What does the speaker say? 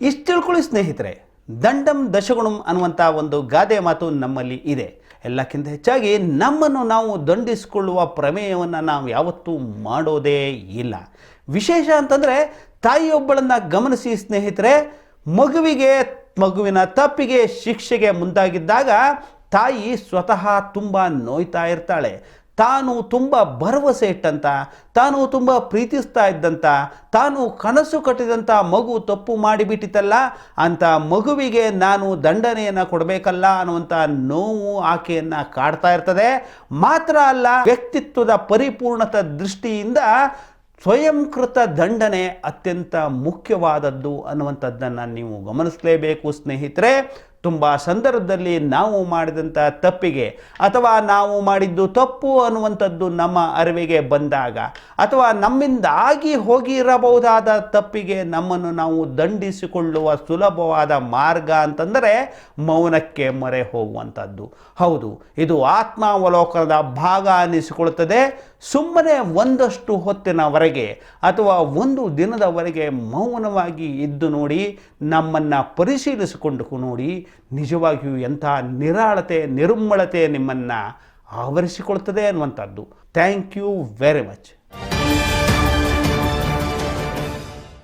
ಇಷ್ಟು ತಿಳ್ಕೊಳ್ಳಿ ಸ್ನೇಹಿತರೆ, ದಂಡಂ ದಶಗುಣಂ ಅನ್ನುವಂಥ ಒಂದು ಗಾದೆ ಮಾತು ನಮ್ಮಲ್ಲಿ ಇದೆ. ಎಲ್ಲಕ್ಕಿಂತ ಹೆಚ್ಚಾಗಿ ನಮ್ಮನ್ನು ನಾವು ದಂಡಿಸಿಕೊಳ್ಳುವ ಪ್ರಮೇಯವನ್ನು ನಾವು ಯಾವತ್ತೂ ಮಾಡೋದೇ ಇಲ್ಲ. ವಿಶೇಷ ಅಂತಂದರೆ, ತಾಯಿಯೊಬ್ಬಳನ್ನು ಗಮನಿಸಿ ಸ್ನೇಹಿತರೆ, ಮಗುವಿಗೆ, ಮಗುವಿನ ತಪ್ಪಿಗೆ, ಶಿಕ್ಷೆಗೆ ಮುಂದಾಗಿದ್ದಾಗ ತಾಯಿ ಸ್ವತಃ ತುಂಬ ನೋಯ್ತಾ ಇರ್ತಾಳೆ. ತಾನು ತುಂಬ ಭರವಸೆ ಇಟ್ಟಂತ, ತಾನು ತುಂಬ ಪ್ರೀತಿಸ್ತಾ ಇದ್ದಂತ, ತಾನು ಕನಸು ಕಟ್ಟಿದಂಥ ಮಗು ತಪ್ಪು ಮಾಡಿಬಿಟ್ಟಿತಲ್ಲ, ಅಂತ ಮಗುವಿಗೆ ನಾನು ದಂಡನೆಯನ್ನು ಕೊಡಬೇಕಲ್ಲ ಅನ್ನುವಂಥ ನೋವು ಆಕೆಯನ್ನು ಕಾಡ್ತಾ ಇರ್ತದೆ. ಮಾತ್ರ ಅಲ್ಲ, ವ್ಯಕ್ತಿತ್ವದ ಪರಿಪೂರ್ಣತ ದೃಷ್ಟಿಯಿಂದ ಸ್ವಯಂಕೃತ ದಂಡನೆ ಅತ್ಯಂತ ಮುಖ್ಯವಾದದ್ದು ಅನ್ನುವಂಥದ್ದನ್ನು ನೀವು ಗಮನಿಸಲೇಬೇಕು ಸ್ನೇಹಿತರೆ. ತುಂಬ ಸಂದರ್ಭದಲ್ಲಿ ನಾವು ಮಾಡಿದಂಥ ತಪ್ಪಿಗೆ ಅಥವಾ ನಾವು ಮಾಡಿದ್ದು ತಪ್ಪು ಅನ್ನುವಂಥದ್ದು ನಮ್ಮ ಅರಿವಿಗೆ ಬಂದಾಗ ಅಥವಾ ನಮ್ಮಿಂದ ಆಗಿ ಹೋಗಿರಬಹುದಾದ ತಪ್ಪಿಗೆ ನಮ್ಮನ್ನು ನಾವು ದಂಡಿಸಿಕೊಳ್ಳುವ ಸುಲಭವಾದ ಮಾರ್ಗ ಅಂತಂದರೆ ಮೌನಕ್ಕೆ ಮೊರೆ ಹೋಗುವಂಥದ್ದು. ಹೌದು, ಇದು ಆತ್ಮಾವಲೋಕನದ ಭಾಗ ಅನ್ನಿಸಿಕೊಳ್ಳುತ್ತದೆ. ಸುಮ್ಮನೆ ಒಂದಷ್ಟು ಹೊತ್ತಿನವರೆಗೆ ಅಥವಾ ಒಂದು ದಿನದವರೆಗೆ ಮೌನವಾಗಿ ಇದ್ದು ನೋಡಿ ನಮ್ಮನ್ನು ಪರಿಶೀಲಿಸಿಕೊಂಡು ನೋಡಿ ನಿಜವಾಗಿಯೂ ಎಂಥ ನಿರಾಳತೆ ನಿರ್ಮಳತೆ ನಿಮ್ಮನ್ನು ಆವರಿಸಿಕೊಳ್ತದೆ ಅನ್ನುವಂಥದ್ದು. Thank you very much